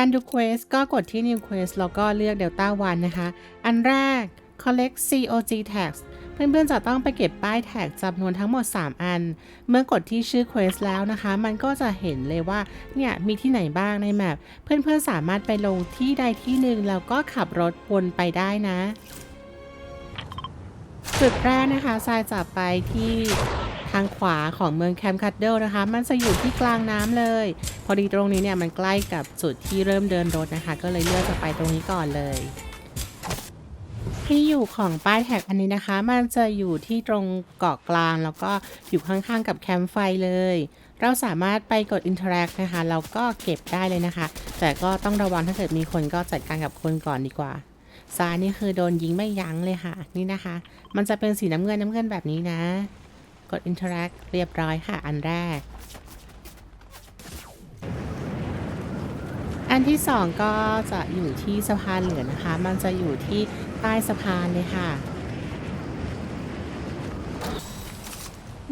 การดูเควสก็กดที่ New Quest แล้วก็เลือก Delta One นะคะ อันแรก Collect COG Tags เพื่อนๆจะต้องไปเก็บป้ายแท็กจำนวนทั้งหมด 3 อัน เมื่อกดที่ชื่อ Quest แล้วนะคะ มันก็จะเห็นเลยว่า เนี่ย มีที่ไหนบ้างในแมป เพื่อนๆสามารถไปลงที่ใดที่หนึ่งแล้วก็ขับรถวนไปได้นะ จุดแรกนะคะทรายจะไปที่ ทางขวาของเมืองแคมคัดเดิลนะคะ มันจะอยู่ที่กลางน้ำเลย พอดีตรงนี้เนี่ยมันใกล้กับจุดที่เริ่มเดินรถนะคะ ก็เลยเลือกจะไปตรงนี้ก่อนเลยที่อยู่ของป้ายแท็กอันนี้นะคะ มันจะอยู่ที่ตรงเกาะกลาง แล้วก็อยู่ข้างๆกับแคมป์ไฟเลย เราสามารถไปกด interact นะคะแล้วก็เก็บได้เลยนะคะ แต่ก็ต้องระวังถ้าเกิดมีคนก็จัดการกับคนก่อนดีกว่าซ้ายนี่คือโดนยิงไม่ยั้งเลยค่ะ นี่นะคะ มันจะเป็นสีน้ำเงินน้ำเงินแบบนี้นะ กด interact เรียบร้อยค่ะ อันแรก อันที่สองก็จะอยู่ที่สะพานเหลือนะคะ มันจะอยู่ที่ใต้สะพานเลยค่ะ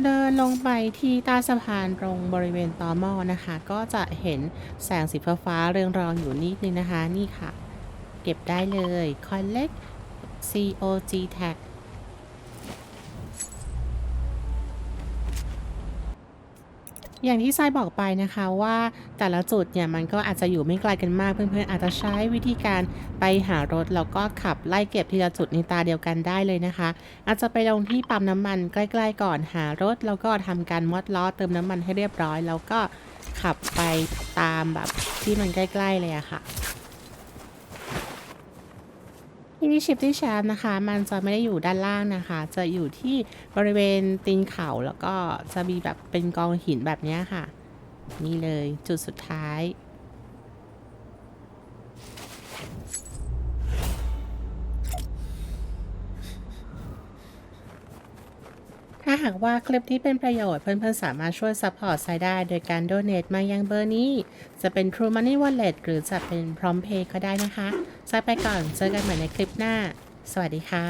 เดินลงไปที่ใต้สะพานตรงบริเวณตอมอนะคะ ก็จะเห็นแสงสีฟ้าเรืองรองอยู่นิดนึงนะคะ นี่ค่ะ เก็บได้เลย collect COG tag อย่างที่ทรายบอกไปนะคะว่าแต่ละจุดเนี่ยมันก็อาจจะอยู่ไม่ไกลกันมากเพื่อนๆ อาจจะใช้วิธีการไปหารถแล้วก็ขับไล่เก็บทีละจุดในตาเดียวกันได้เลยนะคะ อาจจะไปลงที่ปั๊มน้ำมันใกล้ๆก่อนหารถแล้วก็ทำการมดล้อเติมน้ำมันให้เรียบร้อย แล้วก็ขับไปตามแบบที่มันใกล้ ๆเลยอะค่ะ ที่นี่ชิปที่แชมป์นะคะ มันจะไม่ได้อยู่ด้านล่างนะคะ จะอยู่ที่บริเวณตีนเขาแล้วก็จะมีแบบเป็นกองหินแบบนี้ค่ะ นี่เลยจุดสุดท้าย ถ้าหากว่าคลิปที่เป็นประโยชน์เพื่อนๆสามารถช่วยซัพพอร์ตไซได้ โดยการโดเน a t มายังเบอร์นี้ จะเป็น True Money Wallet หรือจะเป็น Prompt Pay ก็ได้นะคะไซไปก่อนเจอกันใหม่ในคลิปหน้า สวัสดีค่ะ